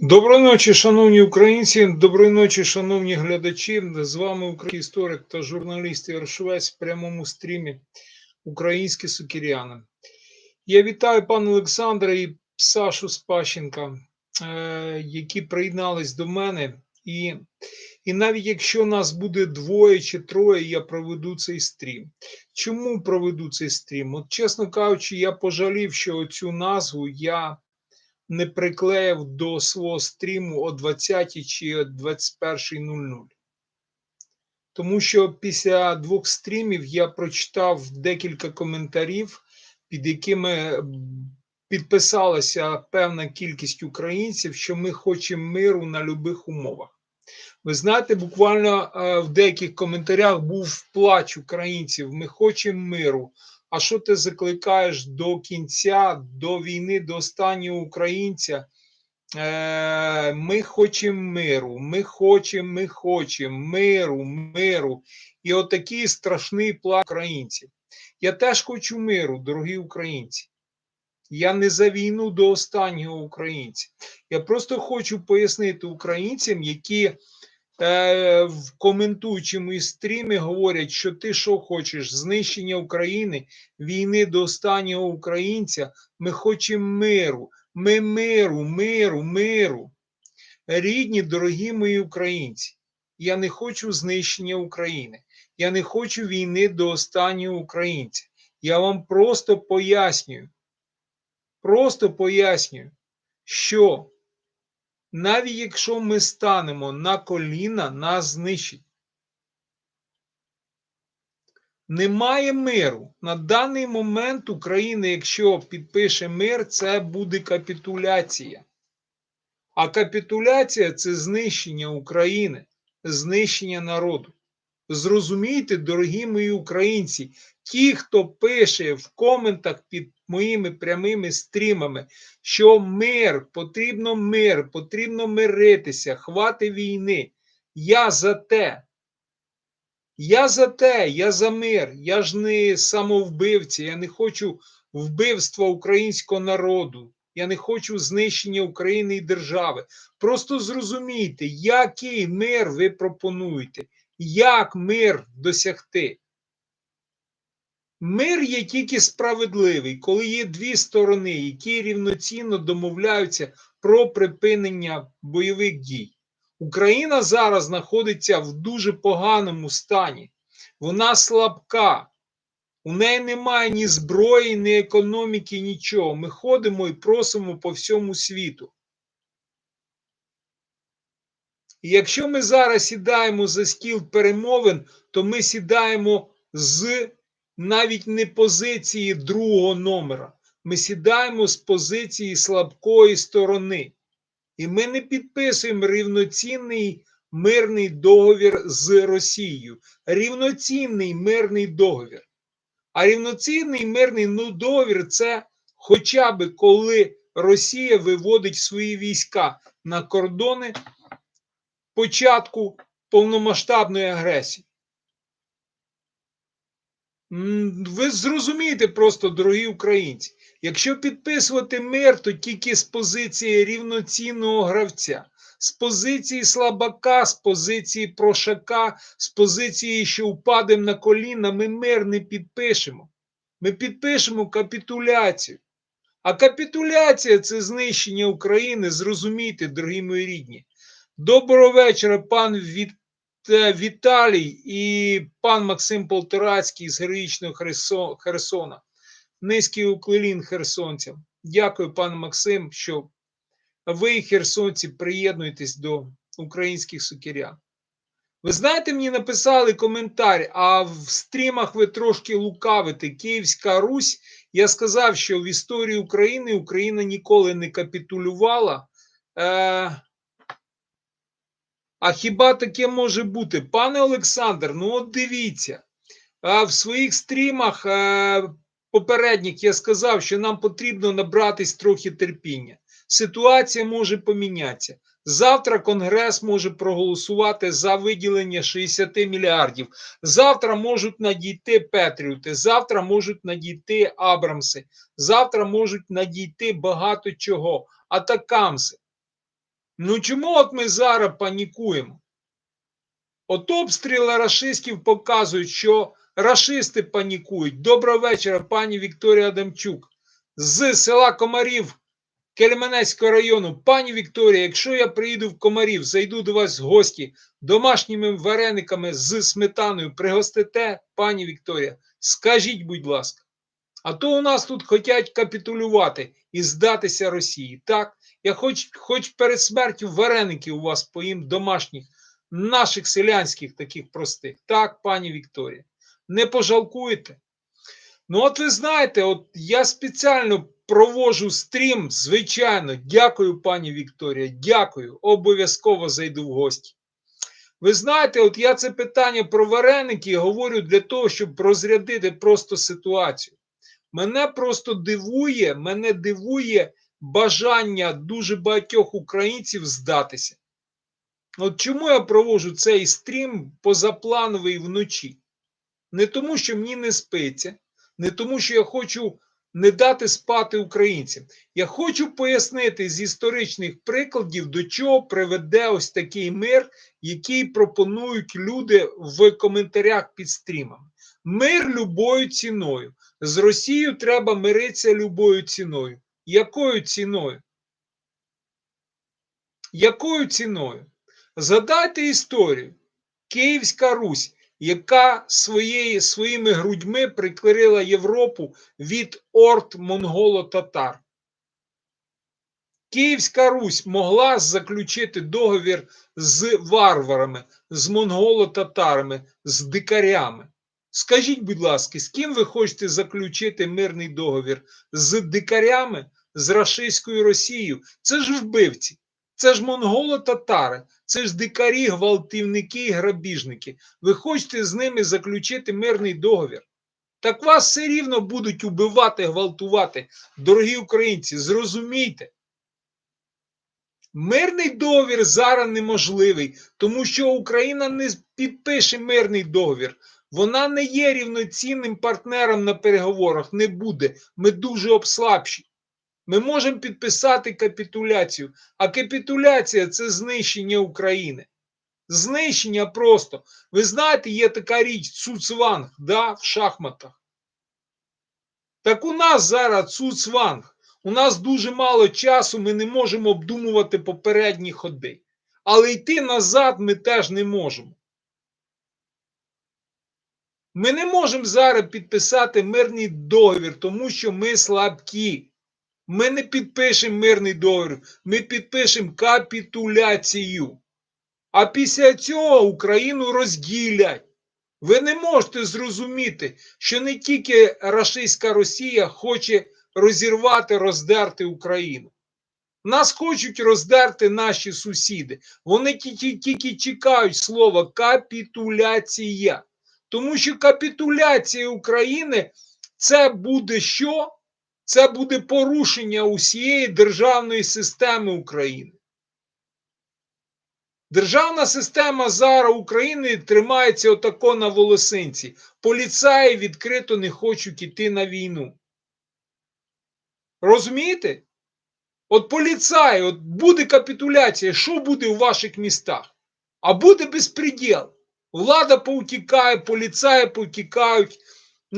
Доброї ночі, шановні українці, доброї ночі, шановні глядачі. З вами український історик та журналіст Ігор Швець в прямому стрімі Українські сукіряни. Я вітаю пана Олександра і Сашу Спащенка, е, які приєднались до мене. І, і навіть якщо нас буде двоє чи троє, я проведу цей стрім. Чому проведу цей стрім? От, чесно кажучи, я пожалів, що цю назву я не приклеїв до свого стріму о 20 чи о 21.00. Тому що після двох стрімів я прочитав декілька коментарів, під якими підписалася певна кількість українців, що ми хочемо миру на будь-яких умовах. Ви знаєте, буквально е, в деяких коментарях був плач українців: ми хочемо миру. А що ти закликаєш до кінця, до війни, до останнього українця? Е, Ми хочемо миру, ми хочемо, ми хочемо миру, миру. І отакий страшний план українців. Я теж хочу миру, дорогі українці. Я не за війну до останнього українця. Я просто хочу пояснити українцям, які в коментуючи мої стріми, говорять, що ти що хочеш, знищення України, війни до останнього українця. Ми хочемо миру. Ми миру, миру, миру. Рідні, дорогі мої українці. Я не хочу знищення України. Я не хочу війни до останнього українця. Я вам просто пояснюю. Просто пояснюю, що навіть якщо ми станемо на коліна, нас знищить. Немає миру. На даний момент Україна, якщо підпише мир, це буде капітуляція. А капітуляція це знищення України, знищення народу. Зрозумійте, дорогі мої українці, ті, хто пише в коментах під моїми прямими стрімами, що мир, потрібно мир, потрібно миритися, хвати війни. Я за те. Я за те, я за мир. Я ж не самовбивця, я не хочу вбивства українського народу. Я не хочу знищення України і держави. Просто зрозумійте, який мир ви пропонуєте, як мир досягти. Мир є тільки справедливий, коли є дві сторони, які рівноцінно домовляються про припинення бойових дій. Україна зараз знаходиться в дуже поганому стані. Вона слабка, у неї немає ні зброї, ні економіки, нічого. Ми ходимо і просимо по всьому світу. І якщо ми зараз сідаємо за стіл перемовин, то ми сідаємо з навіть не позиції другого номера. Ми сідаємо з позиції слабкої сторони. І ми не підписуємо рівноцінний мирний договір з Росією. Рівноцінний мирний договір. А рівноцінний мирний ну, договір це хоча б коли Росія виводить свої війська на кордони початку повномасштабної агресії. Ви зрозумієте просто, дорогі українці, якщо підписувати мир, то тільки з позиції рівноцінного гравця, з позиції слабака, з позиції прошака, з позиції, що впадемо на коліна, ми мир не підпишемо. Ми підпишемо капітуляцію. А капітуляція це знищення України. Зрозумійте, дорогі мої рідні. Доброго вечора, пан від Віталій і пан Максим Полторацький з героїчного Херсона. Низький уклелін херсонцям. Дякую, пане Максим, що ви, херсонці, приєднуєтесь до українських сукірян. Ви знаєте, мені написали коментар, а в стрімах ви трошки лукавите. Київська Русь. Я сказав, що в історії України Україна ніколи не капітулювала. Е, а хіба таке може бути? Пане Олександр, ну от дивіться, в своїх стрімах е, попередніх я сказав, що нам потрібно набратись трохи терпіння. Ситуація може помінятися. Завтра Конгрес може проголосувати за виділення 60 мільярдів. Завтра можуть надійти Петріоти, завтра можуть надійти Абрамси, завтра можуть надійти багато чого, атакамси. Ну чому от ми зараз панікуємо? От обстріли рашистів показують, що рашисти панікують. Доброго вечора, пані Вікторія Адамчук з села Комарів Кельменецького району. Пані Вікторія, якщо я приїду в Комарів, зайду до вас в гості домашніми варениками з сметаною, пригостите, пані Вікторія, скажіть, будь ласка. А то у нас тут хочуть капітулювати і здатися Росії. Так, я хоч, хоч перед смертю вареники у вас поїм домашніх, наших селянських таких простих. Так, пані Вікторія, не пожалкуєте. Ну, от ви знаєте, от я спеціально провожу стрім, звичайно. Дякую, пані Вікторія. Дякую. Обов'язково зайду в гості. Ви знаєте, от я це питання про вареники говорю для того, щоб розрядити просто ситуацію. Мене просто дивує, мене дивує бажання дуже багатьох українців здатися. От чому я проводжу цей стрім позаплановий вночі? Не тому, що мені не спиться, не тому, що я хочу не дати спати українцям. Я хочу пояснити з історичних прикладів, до чого приведе ось такий мир, який пропонують люди в коментарях під стрімами. Мир любою ціною. З Росією треба миритися любою ціною. Якою ціною? Якою ціною? Згадайте історію. Київська Русь, яка своєї, своїми грудьми прикрила Європу від орд монголо-татар. Київська Русь могла заключити договір з варварами, з монголо-татарами, з дикарями. Скажіть, будь ласка, з ким ви хочете заключити мирний договір? З дикарями, з рашистською Росією? Це ж вбивці, це ж монголо-татари, це ж дикарі, гвалтівники і грабіжники. Ви хочете з ними заключити мирний договір? Так вас все рівно будуть убивати, гвалтувати. Дорогі українці, зрозумійте. Мирний договір зараз неможливий, тому що Україна не підпише мирний договір. Вона не є рівноцінним партнером на переговорах, не буде. Ми дуже обслабші. Ми можемо підписати капітуляцію, а капітуляція це знищення України. Знищення просто. Ви знаєте, є така річ Цуцванг да, в шахматах. Так у нас зараз Цуцванг. У нас дуже мало часу, ми не можемо обдумувати попередні ходи. Але йти назад ми теж не можемо. Ми не можемо зараз підписати мирний договір, тому що ми слабкі. Ми не підпишемо мирний договір, ми підпишемо капітуляцію. А після цього Україну розділять. Ви не можете зрозуміти, що не тільки рашистська Росія хоче розірвати, роздерти Україну. Нас хочуть роздерти наші сусіди. Вони тільки, тільки чекають слова капітуляція. Тому що капітуляція України це буде що? Це буде порушення усієї державної системи України. Державна система зараз України тримається отако на волосинці. Поліцаї відкрито не хочуть іти на війну. Розумієте? От поліцаї, от буде капітуляція, що буде у ваших містах? А буде безпреділ. Влада повтікає, поліцаї повтікають.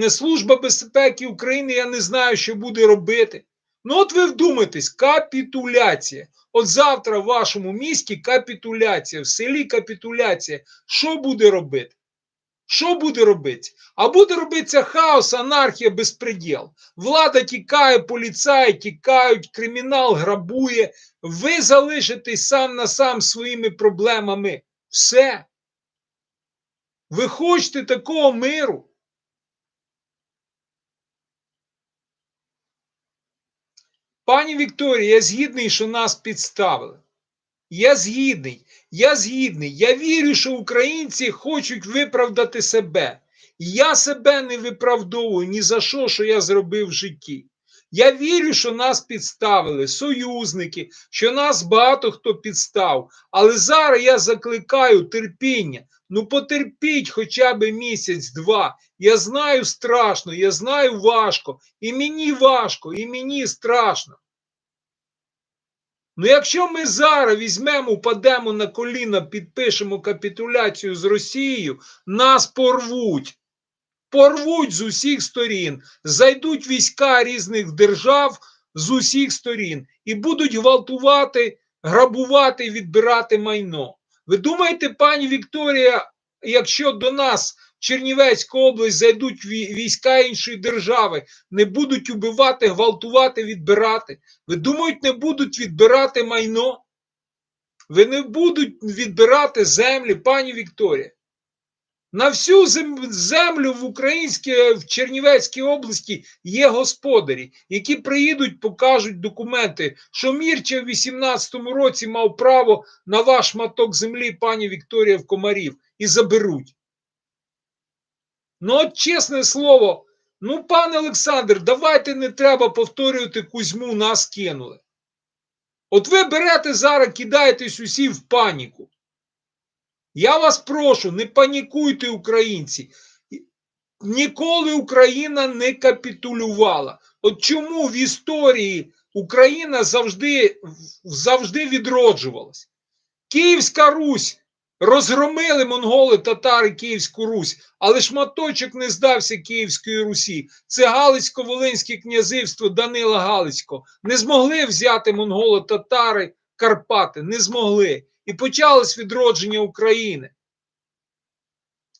Служба безпеки України, я не знаю, що буде робити. Ну, от ви вдумайтесь, капітуляція. От завтра в вашому місті капітуляція, в селі капітуляція. Що буде робити? Що буде робити? А буде робитися хаос, анархія, безпреділ. Влада тікає, поліцаї тікають, кримінал грабує. Ви залишитесь сам на сам своїми проблемами. Все. Ви хочете такого миру? Пані Вікторія, я згідний, що нас підставили. Я згідний, я згідний. Я вірю, що українці хочуть виправдати себе. Я себе не виправдовую ні за що, що я зробив в житті. Я вірю, що нас підставили, союзники, що нас багато хто підстав. Але зараз я закликаю терпіння. Ну, потерпіть хоча б місяць-два. Я знаю страшно, я знаю важко. І мені важко, і мені страшно. Ну, якщо ми зараз візьмемо, упадемо на коліна, підпишемо капітуляцію з Росією, нас порвуть. Порвуть з усіх сторін, зайдуть війська різних держав з усіх сторін і будуть гвалтувати, грабувати, відбирати майно. Ви думаєте, пані Вікторія, якщо до нас в Чернівецьку область зайдуть війська іншої держави, не будуть убивати, гвалтувати, відбирати? Ви думаєте, не будуть відбирати майно? Ви не будуть відбирати землі, пані Вікторія. На всю землю в Українській, в Чернівецькій області є господарі, які приїдуть, покажуть документи, що Мірча в 18-му році мав право на ваш шматок землі, пані Вікторія в Комарів, і заберуть. Ну, от чесне слово, ну, пане Олександр, давайте не треба повторювати Кузьму, нас кинули. От ви берете зараз, кидаєтесь усі в паніку. Я вас прошу, не панікуйте, українці. Ніколи Україна не капітулювала. От чому в історії Україна завжди, завжди відроджувалась? Київська Русь розгромили монголи, татари Київську Русь, але шматочок не здався Київської Русі. Це Галицько-Волинське князівство Данила Галицького. Не змогли взяти монголи, татари, Карпати, не змогли. І почалось відродження України.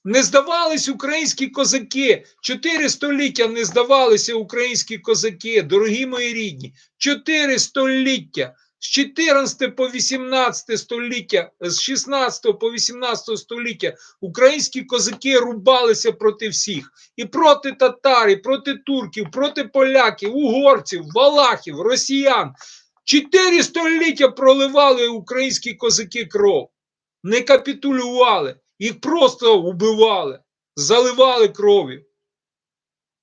Не здавались українські козаки. Чотири століття не здавалися українські козаки, дорогі мої рідні. Чотири століття. З 14 по 18 століття, з 16 по 18 століття українські козаки рубалися проти всіх. І проти татар, і проти турків, проти поляків, угорців, валахів, росіян. Чотири століття проливали українські козаки кров. Не капітулювали. Їх просто вбивали, заливали кров'ю.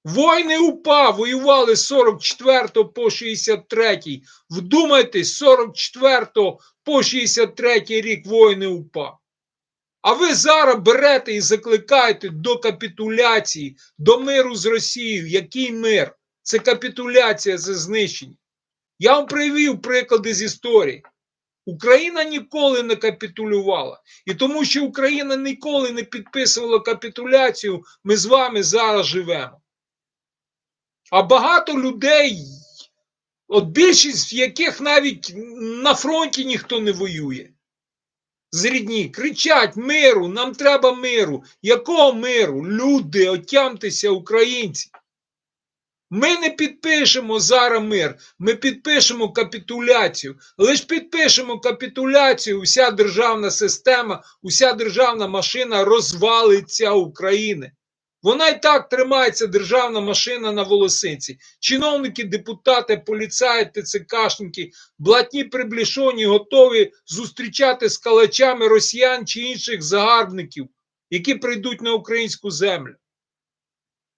Войни УПА воювали з 44 по 63. Вдумайтесь, 44 по 63 рік воїни УПА. А ви зараз берете і закликаєте до капітуляції, до миру з Росією. Який мир? Це капітуляція, це знищення. Я вам привів приклади з історії. Україна ніколи не капітулювала. І тому, що Україна ніколи не підписувала капітуляцію, ми з вами зараз живемо. А багато людей, от більшість яких навіть на фронті ніхто не воює. З рідні кричать миру, нам треба миру. Якого миру? Люди, отямтеся, українці. Ми не підпишемо зараз мир, ми підпишемо капітуляцію. Лиш підпишемо капітуляцію, вся державна система, уся державна машина розвалиться України. Вона і так тримається державна машина на волосинці. Чиновники, депутати, поліцаї, ТЦКшники, блатні приблішоні готові зустрічати з калачами росіян чи інших загарбників, які прийдуть на українську землю.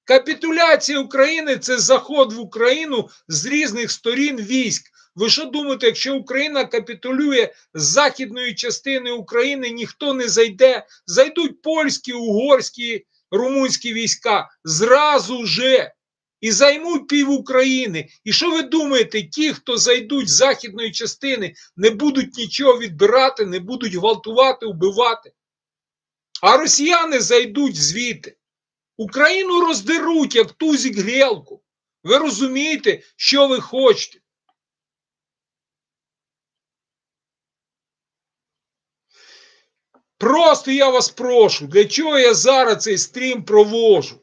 Капітуляція України це заход в Україну з різних сторін військ. Ви що думаєте, якщо Україна капітулює з західної частини України, ніхто не зайде, зайдуть польські, угорські, румунські війська зразу же і займуть пів України. І що ви думаєте, ті, хто зайдуть з західної частини, не будуть нічого відбирати, не будуть гвалтувати, вбивати? А росіяни зайдуть звідти. Україну роздеруть, як тузик грілку. Ви розумієте, що ви хочете? Просто я вас прошу, для чого я зараз цей стрім провожу?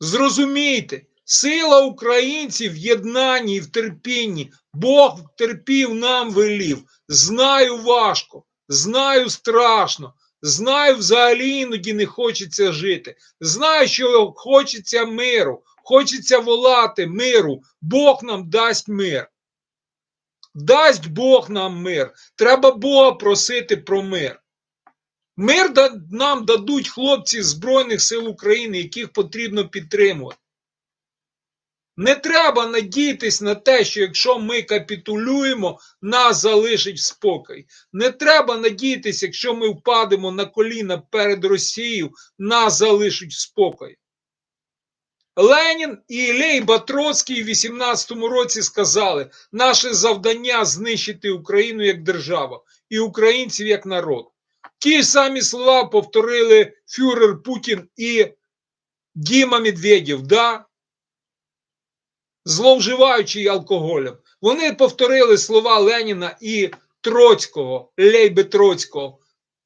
Зрозумійте, сила українців в єднанні і в терпінні. Бог терпів нам велів. Знаю важко, знаю страшно, знаю, взагалі іноді не хочеться жити. Знаю, що хочеться миру, хочеться волати миру. Бог нам дасть мир. Дасть Бог нам мир. Треба Бога просити про мир. Мир нам дадуть хлопці Збройних сил України, яких потрібно підтримувати. Не треба надіятись на те, що якщо ми капітулюємо, нас залишить спокій. Не треба надіятись, якщо ми впадемо на коліна перед Росією, нас залишить спокій. Ленін і Лейба Троцький в 18-му році сказали: наше завдання знищити Україну як державу і українців як народ. Ті ж самі слова повторили фюрер Путін і Діма Медведєв, да? Зловживаючи алкоголем. Вони повторили слова Леніна і Троцького, Лейби Троцького.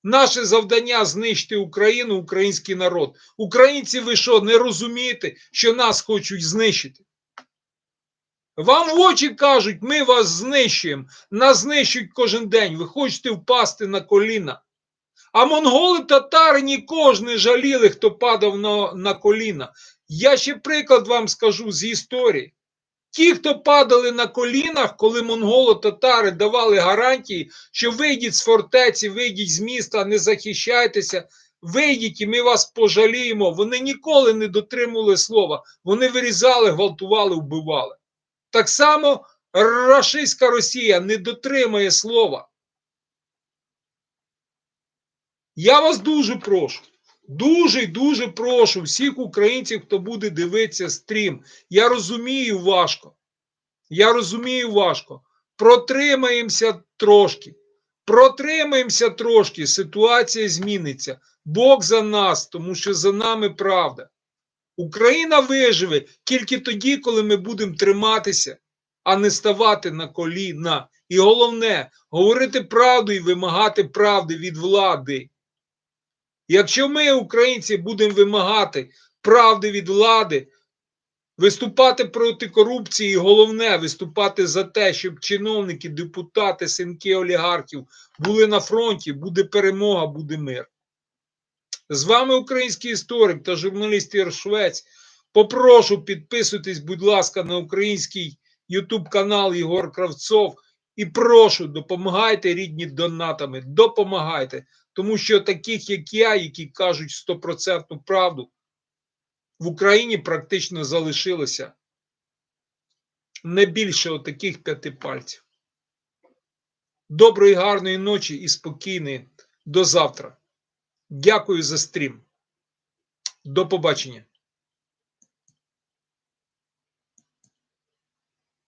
Наше завдання знищити Україну, український народ. Українці, ви що, не розумієте, що нас хочуть знищити? Вам в очі кажуть, ми вас знищуємо. Нас знищують кожен день. Ви хочете впасти на коліна. А монголи татари нікого ж жаліли, хто падав на, на коліна. Я ще приклад вам скажу з історії. Ті, хто падали на колінах, коли монголо-татари давали гарантії, що вийдіть з фортеці, вийдіть з міста, не захищайтеся, вийдіть і ми вас пожаліємо. Вони ніколи не дотримували слова. Вони вирізали, гвалтували, вбивали. Так само рашистська Росія не дотримує слова. Я вас дуже прошу. Дуже дуже прошу всіх українців, хто буде дивитися стрім. Я розумію важко. Я розумію важко. Протримаємося трошки. Протримаємося трошки. Ситуація зміниться. Бог за нас, тому що за нами правда. Україна виживе тільки тоді, коли ми будемо триматися, а не ставати на коліна. І головне говорити правду і вимагати правди від влади. Якщо ми, українці, будемо вимагати правди від влади, виступати проти корупції, і головне виступати за те, щоб чиновники, депутати, синки олігархів були на фронті, буде перемога, буде мир. З вами український історик та журналіст Ігор Швець. Попрошу підписуйтесь, будь ласка, на український YouTube канал Єгор Кравцов. І прошу, допомагайте рідні донатами, допомагайте. Тому що таких, як я, які кажуть стопроцентну правду, в Україні практично залишилося не більше отаких п'яти пальців. Доброї, гарної ночі і спокійної. До завтра. Дякую за стрім. До побачення.